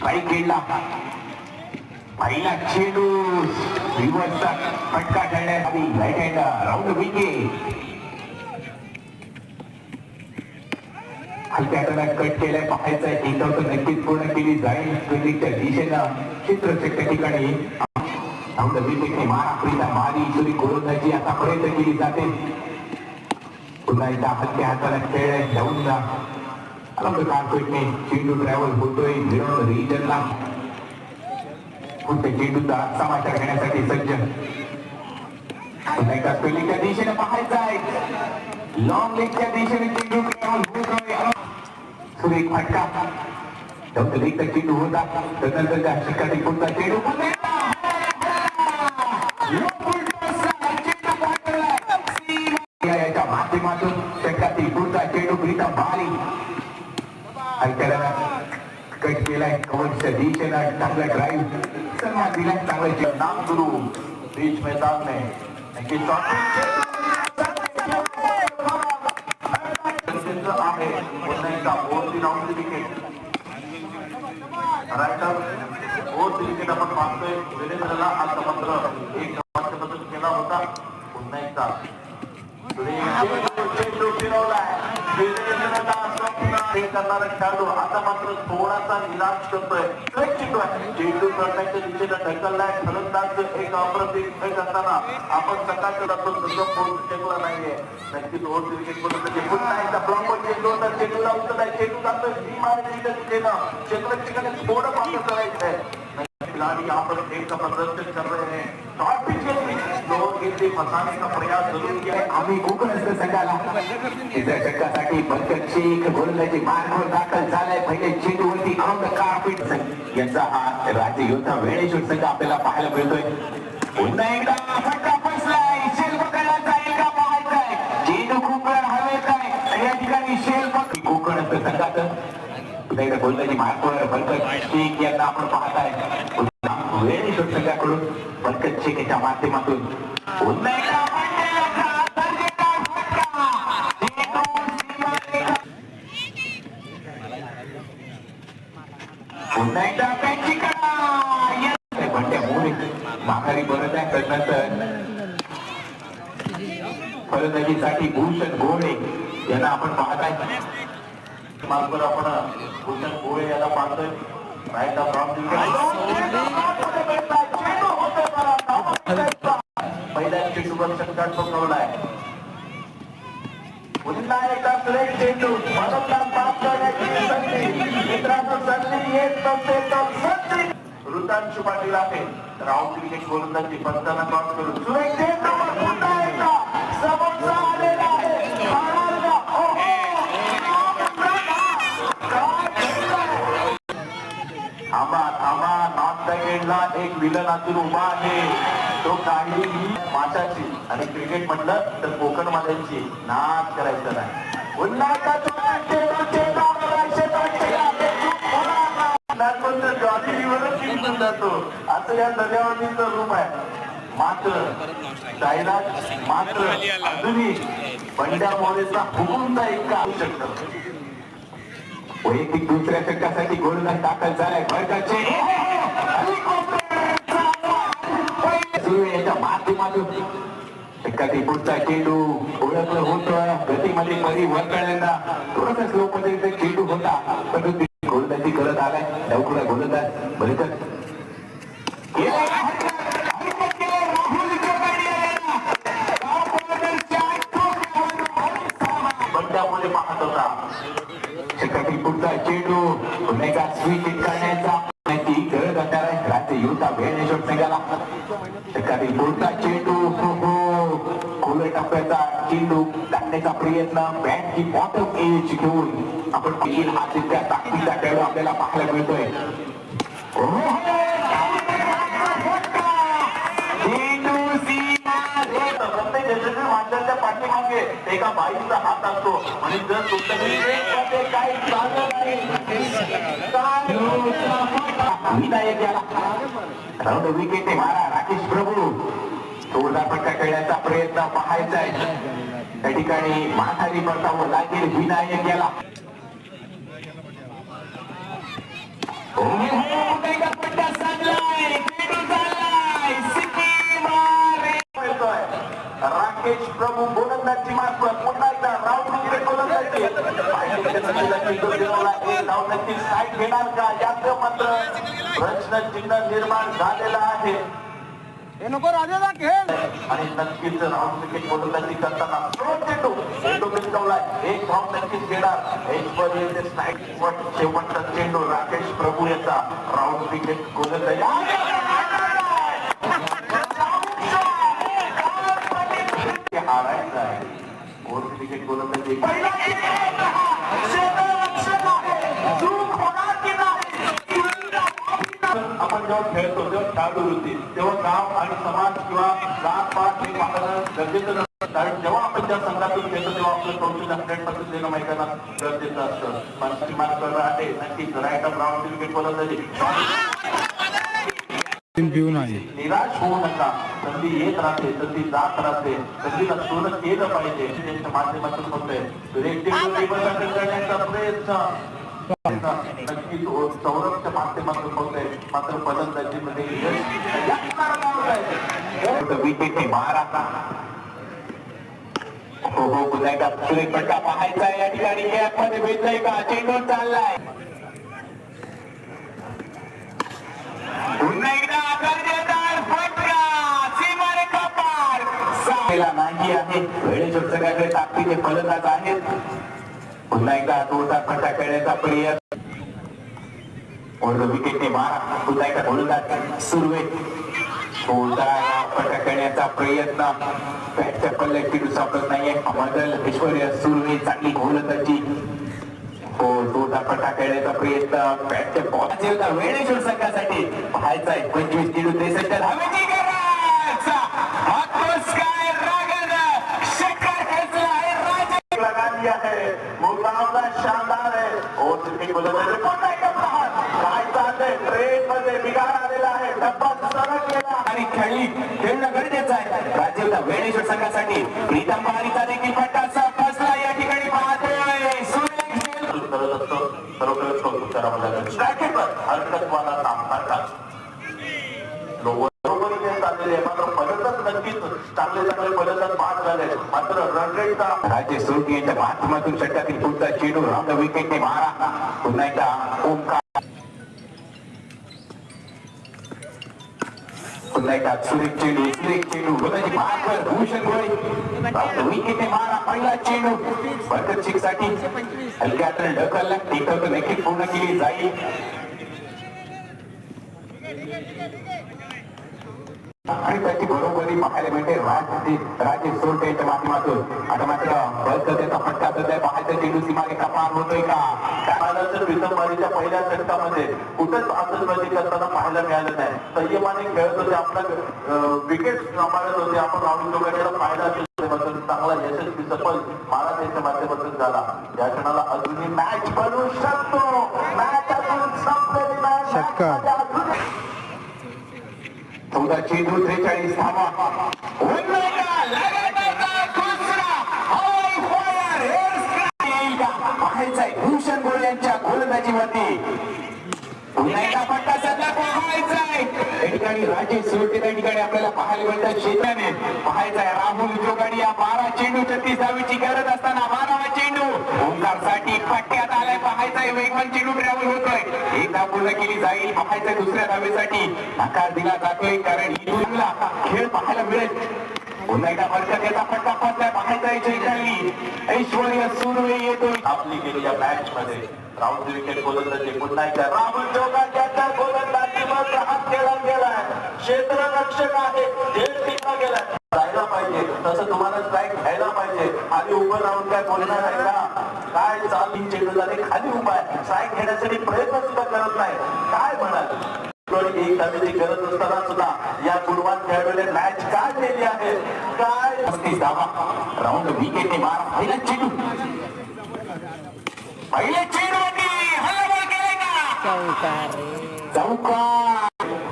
Strike खेळला पहिला चेंडू रिव्हर्सचा फटका खेळण्यात आली. राईट हँड राऊंड विकेट हलक्या कट केलाय. पाहायचंय आहे. टेकआउट तर नक्कीच पूर्ण केली जाईल. फिल्डिंगच्या दिशेनं क्षेत्ररक्षक ठिकाणी. राऊंड विकेटने महाराष्ट्रीला मारी सुरी गोलंदाजी आता प्रयत्न केली जाते. पुन्हा एकदा हलक्या हाताला खेळ आहे जाऊन जा. अलाउड कार्पेटने चेंडू ट्रॅव्हल होतोय विरोध रिजनला पुढच्या चेंडूचा समाचार घेण्यासाठी सज्ज पुन्हा एकदा स्पेलिंगच्या दिशेने पाहायचं आहे लॉंग लेगच्या दिशेने चेंडू ट्रॅव्हल होतोय सुरेख फटका डॉक्टर एक चेंडू होता त्यानंतर त्या शिकाटी पुढचा चेंडू पुन्हा ऐकायला कट केलाय. कवचच्या दिशेनं चांगला ड्राईव्ह सन्मान दिला चांगला नाम गुरु बीच मैदान में. आहे. पुन्हा एकदा फोर्थ राऊंड विकेट रायटर फोर्थ विकेट आपण पाहतोय वीरेंद्रला आज मात्र एक क्रमांक बदल केला होता. पुन्हा एकदा. हे करणारा खेळाडू आता मात्र थोडासा निराश करतोय. एक चेंडू करण्याच्या दिशेनं ढकललाय फलंदाज एक अप्रतिम खेळ असताना आपण सकाळचं जातो तसं पोहोचू शकला नाहीये. नक्कीच ओव्हर विकेट बरोबर पुन्हा एकदा ब्लॉक चेंडू होता चेंडूला उचलाय चेंडू जातोय मारण्याच्या दिशेनं क्षेत्र ठिकाणी थोडं मागे करायचंय खिलाड़ी यहाँ पर खेल का प्रदर्शन कर रहे हैं शॉर्ट पिच के लोग इसे प्रयास जरूर आम्ही कोकणस्थ संघाला गोलंदाजी मार्गावर दाखल झालाय पहिले चेंडूवरती यांचा हा राज्य योद्धा वेळेश्वर संघ आपल्याला पाहायला मिळतोय. पुन्हा एकदा फटका फसलाय. शेल पकडला जाईल का पाहायचंय. चेंडू खूप वेळ हवेत आणि या ठिकाणी शेल पकड कोकणस्थ संघाचं पुन्हा एकदा गोलंदाजी मार्गावर शेख यांना आपण पाहताय. वेळेश्वर संघाकडून पंकज शेख याच्या माध्यमातून माघारी परत आहे त्यानंतर फलंदाजीसाठी भूषण गोळे यांना आपण पाहताय मार्गवर आपण भूषण गोळे याला पाहतोय राईट ऑफ पहिल्या चेंडूवर पकवलाय पुन्हा एकदा सुरेख चेंडू मनोकात पाप करण्याची संधी मित्रांनो संधी येत नसते तर संधी ऋतांशु पाटील आहे राऊंड क्रिकेट गोलंदाजी पंचांना क्रॉस करून. सुरेश चेंडूवर पुन्हा एकदा. समोरचा आलेला आहे. हो, हो. थांबा थांबा. नॉट सेकंडला एक विलन अजून उभा आहे. तो काढली ही माशाची आणि क्रिकेट म्हटलं तर कोकण माल्यांची नाच करायचं नाही. पुन्हा एकदा जातो. असं या दर्यावरतीचं रूप आहे. मात्र मात्र अजूनही बंड्या मोरेचा हुकुमचा एक असू वैयक्तिक दुसऱ्या षटकासाठी गोलंदाज दाखल झालाय. भरकाचे याच्या माध्यमातून एखादी पुढचा चेंडू ओळखलं होतं. गतीमध्ये परी परिवर्तनांना थोडासा स्लो पद्धतीचा चेंडू होता. परंतु ते गोलंदाजी करत आलाय. लवकर गोलंदाज. भरकत बंडामध्ये पाहत होता. षटकातील पुढचा चेंडू पुन्हा एकदा स्वीट करण्याचा युवता निघाला एखादी पुढचा चेंडू हो हो टप्प्याचा चेंडू टाकण्याचा प्रयत्न बॅटची बॉटम एज घेऊन आपण पिकील हा तिथल्या ताकदीचा खेळ आपल्याला पाहायला मिळतोय पाठीमागे एका बाईचा हात असतो आणि जर तुमच्याकडे काही चालत नाही विधायक रन विकेट मारा राकेश प्रभू. थोडा फटका खेळण्याचा प्रयत्न पाहायचा आहे. त्या ठिकाणी माथारी परतावं लागेल विनायक याला. राकेश प्रभू गोलंदाजी मार्फत पुन्हा एकदा राऊंड गोलंदाजी. घेणार का याचं मात्र प्रश्नचिन्ह निर्माण झालेला आहे हे नको खेळ आणि नक्कीच राऊंड विकेट गोलंदाजी करताना चेंडू चेंडू एक धाव नक्कीच घेणार. एचवर येते वर शेवटचा चेंडू राकेश प्रभू याचा. राऊंड क्रिकेट गोलंदाजी हारायचा आहे. फोर्थ विकेट गोलंदाजी पहिला चेंडू हा क्षेत्ररक्षक आहे. चूक होणार की नाही? आपण जेव्हा खेळतो तेव्हा खेळाडू वृत्ती तेव्हा गाव आणि समाज किंवा जात पात हे पाहणं गरजेचं नसतं. कारण जेव्हा आपण त्या संघातून खेळतो तेव्हा आपलं कौशल्य हंड्रेड पर्सेंट देणं मैदानात गरजेचं असतं. पण किमान करणं आहे. नक्कीच राईट ऑफ राऊंड विकेट गोलंदाजी पिऊन आहे. निराश होऊ नका. संधी येत राहते संधी जात राहते. संधीला सोनं केलं पाहिजे त्यांच्या माध्यमातून होतंय. प्रयत्न. नक्कीच सौरभच्या माध्यमातून मात्र फलंदाजीमध्ये हो हो सुरेख पाहायचा या ठिकाणी मध्ये भेटलाय का चेंडू चाललाय पुन्हा एकदा फटका सीमारेखा पार नाही आहे वेळेच्या सगळ्याकडे ताकदीचे फलंदाज आहेत पुन्हा एकदा जोरदार फटका खेळण्याचा प्रयत्न. और विकेटने मारा. पुन्हा एकदा गोलंदाज सुरवे आहे जोरदार फटका खेळण्याचा प्रयत्न. बॅटच्या पल्ल्या किडू सापडत नाहीये. मदल ऐश्वर्या सुरवे चांगली गोलंदाजी हो जोरदार फटका खेळण्याचा प्रयत्न. बॅटच्या बॉल वेळेश्वर संघासाठी पाहायचा आहे. पंचवीस किलो त्रेसष्ट धावेची गरज हातोस काय रागण शेखर खेचला आहे राजे लगा दिया है मुकाबला शानदार है और क्रिकेट गोलंदाजी पुन्हा एकदा प्रहार काय चाललंय ट्रेन मध्ये बिघाड आलेला आहे डब्बा सरळ गेला आणि खेळली खेळणं गरजेचं आहे. राजीवला वेळेश्वर संघासाठी प्रीतम पहारीचा देखील फटका फसला या ठिकाणी पाहतोय सुरेश करत असतो खरोखरच कौतुक करावं लागेल स्ट्रायकेवर हरकतवाला सामना का बरोबर इथे चाललेले आहे मात्र फलंदाज नक्कीच चांगले चांगले फलंदाज बाद झाले मात्र रन राजे यांच्या माध्यमातून षटकातील पुढचा चेंडू राऊंड विकेटने मारा? पुन्हा एकदा ओमकार पुन्हा एकदा सुरेख चेंडू सुरेख चेंडू भूषण गोळे. विकेटने मारा पहिला चेंडू. बरकत साठी ढकलला. नक्की पूर्ण केली जाईल. आणि त्याची बरोबरी पाहायला मिळते. राज राजेश सोरटे यांच्या माध्यमातून. आता मात्र बलकतेचा फटका सध्या पाहायचा चेंडू सीमारेखा पार होतोय का? कानाचं प्रीतमवारीच्या पहिल्या षटकामध्ये कुठंच आतषबाजी करताना पाहायला मिळालं नाही. संयमाने खेळत होते आपला विकेट सांभाळत होते. आपण राहुल जोगाड्याला पाहायला मात्र चांगला यशस्वी सफल महाराज यांच्या माध्यमातून झाला. या क्षणाला अजूनही मॅच बनवू शकतो. मॅच अजून संपलेली षटकार. येईल का? धावा भूषण गोळे यांच्या गोलंदाजीवरती. पुन्हा एकदा फटका सध्या पाहायचाय ठिकाणी राजेश सोडते त्या ठिकाणी आपल्याला पाहायला मिळतात शेताने पाहायचाय राहुल जोगाडिया बारा चेंडू छत्तीस धावीची गरज असताना साठी पट्ट्यात आलाय पाहायचंय वेगवान चेंडू ट्रॅव्हल होतोय. एकदा पूर्ण केली जाईल पाहायचंय दुसऱ्या धावेसाठी. नकार दिला जातोय कारण इथूनला खेळ पाहायला मिळेल. पुन्हा एकदा वर्षात याचा फटका फसलाय पाहायचा चैताली ऐश्वर्य सुरवे येतोय. आपली गेलेल्या मॅच मध्ये राऊंड विकेट गोलंदाजी पुन्हा एकदा. राहुल जोगाच्या गोलंदाजीवर हात केला गेलाय. क्षेत्ररक्षक आहे थेट टिकला गेलाय राहायला पाहिजे तसं तुम्हाला स्ट्राईक घ्यायला पाहिजे. आधी उभं राहून काय बोलणार आहे का? तीन चेंडू झाले खाली उभा आहे. स्ट्राईक घेण्यासाठी प्रयत्न सुद्धा करत नाही. काय म्हणाल? एक धावेची गरज असताना सुद्धा या गुणवान खेळाडूने मॅच काय केली आहे? काय? पस्तीस धावा. राऊंड विकेटने मार. पहिला चेंडू. पहिले चेंडूवरती हल्लाबोल केलाय का? चौकार.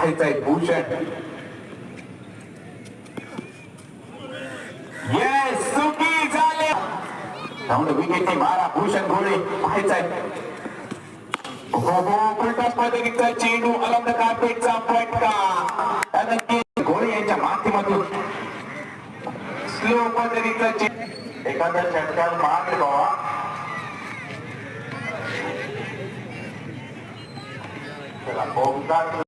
खायचाय भूषण. धावणे विकेट टीम आरा भूषण घोळे पाहायचंय हो हो उलटा पदवीचा चेंडू अलंद कापेचा फटका घोळे यांच्या माध्यमातून स्लो पदवीचा चेंडू एखादा षटकार मागे बाबा ओंकार